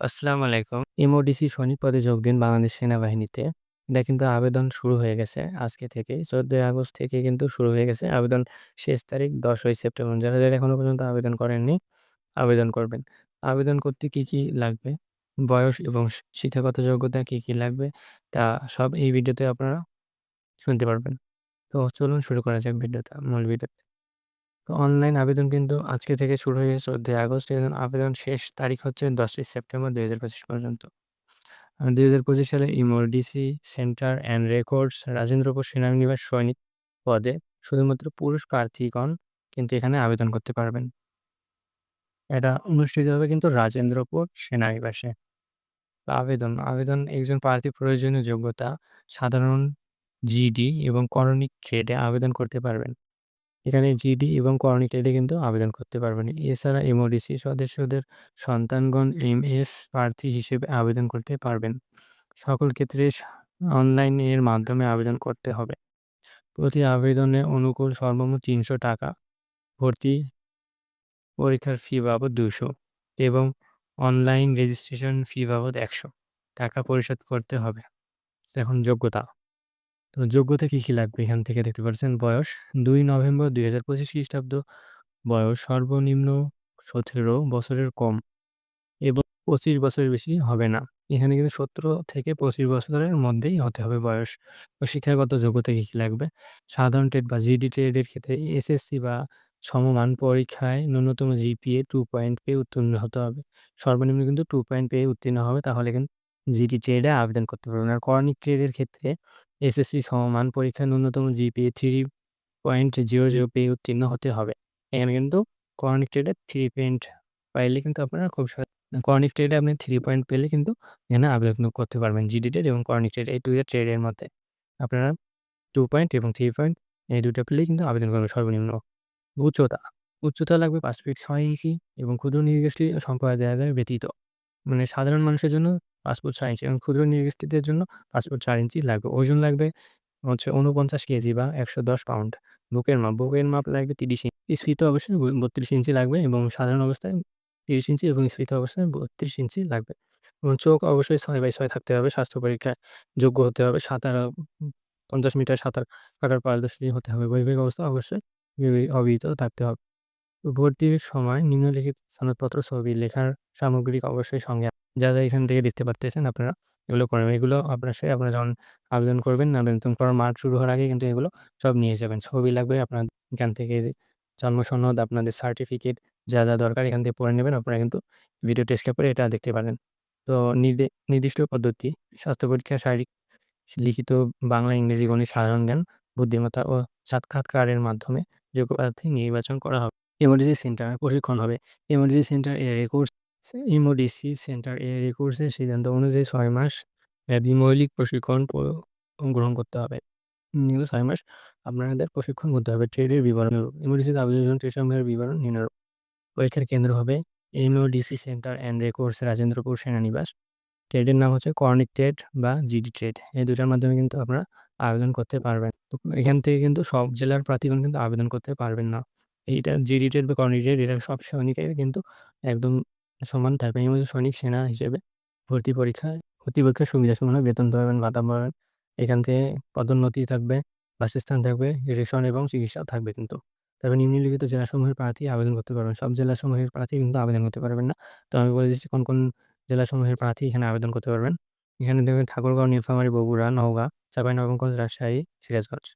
আসসালামু আলাইকুম। এমওডিসি সৈনিক পদে যোগ দিন বাংলাদেশ সেনাবাহিনীতে। এটা কিন্তু আবেদন শুরু হয়ে গেছে আজকে থেকেই। ১৪ই আগস্ট থেকে কিন্তু শুরু হয়ে গেছে। আবেদন শেষ তারিখ ১০ই সেপ্টেম্বর। যারা, যারা এখনও পর্যন্ত আবেদন করেননি, আবেদন করবেন। আবেদন করতে কি, কি লাগবে? বয়স এবং শিক্ষাগত যোগ্যতা কি, কি লাগবে? তা সব এই ভিডিওতে আপনারা শুনতে পারবেন। তো চলুন শুরু করা যাক ভিডিওটা, মূল ভিডিওটা। তো অনলাইন আবেদন কিন্তু আজকে থেকে শুরু হয়ে গেছে ১৪ই আগস্ট এবং আবেদন শেষ তারিখ হচ্ছে ১০ই সেপ্টেম্বর ২০২৫ পর্যন্ত। দুই হাজার পঁচিশ সালে MODC centre and records Rajendrapur সেনানিবাস সৈনিক পদে শুধুমাত্র পুরুষ প্রার্থীগণ কিন্তু এখানে আবেদন করতে পারবেন। এটা অনুষ্ঠিত হবে কিন্তু রাজেন্দ্রপুর সেনানিবাসে। আবেদন, আবেদন একজন প্রার্থী প্রয়োজনীয় যোগ্যতা সাধারণ জিডি এবং করণিক ট্রেডে আবেদন করতে পারবেন। এখানে জিডি এবং করণিক ট্রেডে কিন্তু আবেদন করতে পারবেন। এছাড়া এমওডিসি সদস্যদের সন্তানগণ এম এস প্রার্থী হিসেবে আবেদন করতে পারবেন। সকল ক্ষেত্রে অনলাইনের মাধ্যমে আবেদন করতে হবে। প্রতি আবেদনে অনুকূল সর্বমোট তিনশো টাকা ভর্তি পরীক্ষার ফি বাবদ দুশো এবং অনলাইন রেজিস্ট্রেশন ফি বাবদ একশো টাকা পরিশোধ করতে হবে। এখন যোগ্যতা তো যোগ্যতা কী, কী লাগবে? এখান থেকে দেখতে পাচ্ছেন বয়স দুই নভেম্বর দুই হাজার পঁচিশ খ্রিস্টাব্দ। বয়স সর্বনিম্ন সতেরো বছরের কম এবং পঁচিশ বছরের বেশি হবে না। এখানে কিন্তু সতেরো থেকে পঁচিশ বছরের মধ্যেই হতে হবে বয়স। ও শিক্ষাগত যোগ্যতা কী কী লাগবে? সাধারণ ট্রেড বা জিডি ট্রেডের ক্ষেত্রে এসএসসি বা সমমান পরীক্ষায় ন্যূনতম জিপিএ টু পয়েন্ট পেয়ে উত্তীর্ণ হতে হবে। সর্বনিম্ন কিন্তু টু পয়েন্ট পেয়ে উত্তীর্ণ হবে তাহলে কিন্তু জিডি ট্রেডে আবেদন করতে পারবেন। আর করণিক ট্রেডের ক্ষেত্রে এসএসসি সমমান পরীক্ষায় ন্যূনতম GPA three point zero zero পেয়ে উত্তীর্ণ হতে হবে। এখানে কিন্তু করণিক ট্রেডে থ্রি পয়েন্ট পাইলে কিন্তু আপনারা খুব করণিক ট্রেডে আপনি থ্রি পয়েন্ট পেলে কিন্তু এখানে আবেদন করতে পারবেন জিডি ট্রেড এবং করণিক ট্রেড এই দুইটা ট্রেডের মধ্যে। আপনারা টু পয়েন্ট এবং থ্রি পয়েন্ট এই দুটো পেলেই কিন্তু আবেদন করবেন সর্বনিম্ন। উচ্চতা উচ্চতা লাগবে পাঁচ ফিট ছয় ইঞ্চি এবং ক্ষুদ্র নির্গোষ্ঠী সম্প্রদায়ের ব্যতীত। মানে সাধারণ মানুষের জন্য পাসপোর্ট ইঞ্চি এবং ক্ষুদ্র নির্গোষ্ঠীদের জন্য পাসপোর্ট চার ইঞ্চি লাগবে। ওজন লাগবে হচ্ছে উনপঞ্চাশ কেজি বা একশো দশ পাউন্ড। বুকের মাপ বুকের মাপ লাগবে তিরিশ ইঞ্চি স্ফীত অবস্থায় বত্রিশ ইঞ্চি লাগবে এবং সাধারণ অবস্থায় তিরিশ ইঞ্চি এবং স্ফীত অবস্থায় বত্রিশ ইঞ্চি লাগবে। এবং চোখ অবশ্যই ছয় বাই ছয় থাকতে হবে, স্বাস্থ্য পরীক্ষায় যোগ্য হতে হবে, সাঁতার, পঞ্চাশ মিটার সাঁতার কাটার পারদর্শী হতে হবে বৈবাহিক অবস্থা অবশ্যই অবিহিত থাকতে হবে। ভর্তির সময় নিম্নলিখিত সনদপত্র ছবি, লেখার সামগ্রিক অবশ্যই সঙ্গে যা যা এখান থেকে দেখতে পারতেছেন আপনারা, এগুলো করবেন এগুলো আপনার সে আপনারা যখন আবেদন করবেন আবেদন করার মাঠ শুরু হওয়ার আগে কিন্তু এগুলো সব নিয়ে যাবেন। ছবি লাগবে আপনার এখান থেকে জন্ম সনদ, আপনাদের সার্টিফিকেট যা যা দরকার এখান থেকে পড়ে নেবেন, আপনারা কিন্তু ভিডিও টেস্ট করে এটা দেখতে পারেন। তো নির্দিষ্ট পদ্ধতি, স্বাস্থ্য পরীক্ষা শারীরিক, লিখিত বাংলা, ইংরেজি গণিত সাধারণ জ্ঞান, বুদ্ধিমত্তা ও সাক্ষাৎকারের মাধ্যমে যোগ্য প্রার্থী নির্বাচন করা হবে। এমার্জেন্সি সেন্টার প্রশিক্ষণ হবে। এমার্জেন্সি সেন্টার এর রেকর্ডস ইমোডিসি সেন্টার এর রেকর্ডসের সিদ্ধান্ত অনুযায়ী ছয় মাস মেয়াদী মৌলিক প্রশিক্ষণ গ্রহণ করতে হবে। নিউ ছয় মাস আপনাদের প্রশিক্ষণ করতে হবে। ট্রেডের বিবরণ ইমোডিসিতে আবেদন ট্রেড বিবরণ নিম্নরূপ পরীক্ষার কেন্দ্র হবে MODC centre and records Rajendrapur সেনানিবাস। ট্রেডের নাম হচ্ছে কর্নিক ট্রেড বা জিডি ট্রেড এই দুটার মাধ্যমে কিন্তু আপনারা আবেদন করতে পারবেন। এখান থেকে কিন্তু সব জেলার প্রার্থীগণ কিন্তু আবেদন করতে পারবেন না। এইটা জিডি ট্রেড বা কর্নিক ট্রেড এটা সব সৈনিকের কিন্তু একদম সমান থাকবে। এই মধ্যে সৈনিক সেনা হিসেবে ভর্তি পরীক্ষা, ভর্তি পরীক্ষার সুবিধা সুবিধা বেতন পাবেন ভাতা পাবেন এখান থেকে পদোন্নতি থাকবে, বাসস্থান থাকবে, রেশন এবং চিকিৎসা থাকবে কিন্তু। তবে নিম্নলিখিত জেলাসমূহের প্রার্থী আবেদন করতে পারবেন। সব জেলাসমূহের প্রার্থী কিন্তু আবেদন করতে পারবেন না। তো আমি বলে দিচ্ছি কোন কোন জেলাসমূহের প্রার্থী এখানে আবেদন করতে পারবেন। এখানে দেখবেন ঠাকুরগাঁও, নীলফামারী, বগুড়া, নওগাঁ চাপাই চাঁপাইনবাবগঞ্জ, রাজশাহী, সিরাজগঞ্জ,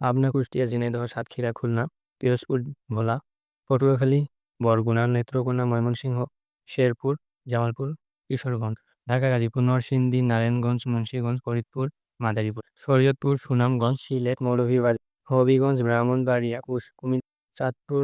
পাবনা, কুষ্টিয়া, ঝিনাইদহ, সাতক্ষীরা, খুলনা পিরোজপুর ভোলা, পটুয়াখালী, বরগুনা, নেত্রকোনা, ময়মনসিংহ, শেরপুর, জামালপুর, কিশোরগঞ্জ, ঢাকা, গাজীপুর, নরসিংদী, নারায়ণগঞ্জ, মুন্সীগঞ্জ, ফরিদপুর, মাদারীপুর, শরীয়তপুর, সুনামগঞ্জ, সিলেট, মৌলভীবাড়ি, হবিগঞ্জ, ব্রাহ্মণবাড়িয়া কুমিল্লা, চাঁদপুর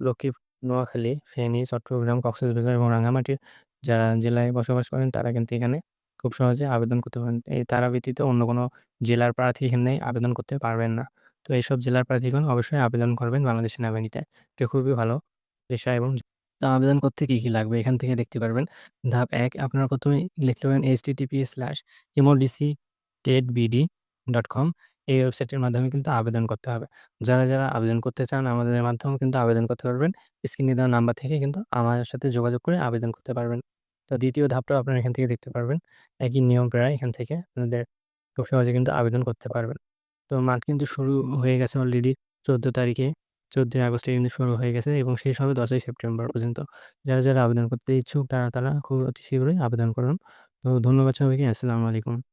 লক্ষ্মী নোয়াখালী, ফেনী, চট্টগ্রাম, কক্সবাজার এবং রাঙামাটির যারা জেলায় বসবাস করেন, তারা কিন্তু এখানে খুব সহজে আবেদন করতে পারেন। এই তারা ব্যতীত অন্য কোনো জেলার প্রার্থী এখানে আবেদন করতে পারবেন না। তো এইসব জেলার প্রার্থীগণ অবশ্যই আবেদন করবেন বাংলাদেশ সেনাবাহিনীতে এটা খুবই ভালো পেশা এবং তা আবেদন করতে কী, কী লাগবে এখান থেকে দেখতে পারবেন। ধাপ এক আপনারা প্রথমে লিখতে পারেন ডট কম এই ওয়েবসাইটের মাধ্যমে কিন্তু আবেদন করতে হবে। যারা, যারা আবেদন করতে চান আমাদের মাধ্যমেও কিন্তু আবেদন করতে পারবেন। স্ক্রিনে দেওয়া নাম্বার থেকে কিন্তু আমাদের সাথে যোগাযোগ করে আবেদন করতে পারবেন। তো দ্বিতীয় ধাপটাও আপনারা এখান থেকে দেখতে পারবেন। একই নিয়ম প্রায় এখান থেকে আপনাদের খুব সহজে কিন্তু আবেদন করতে পারবেন। তো মাঠ কিন্তু শুরু হয়ে গেছে অলরেডি ১৪ তারিখে ১৪ই আগস্টে কিন্তু শুরু হয়ে গেছে এবং শেষ হবে ১০ই সেপ্টেম্বর পর্যন্ত। যারা, যারা আবেদন করতে ইচ্ছুক তারা, তারা খুব অতি শীঘ্রই আবেদন করুন। তো ধন্যবাদ সবাইকে। আসসালামু আলাইকুম।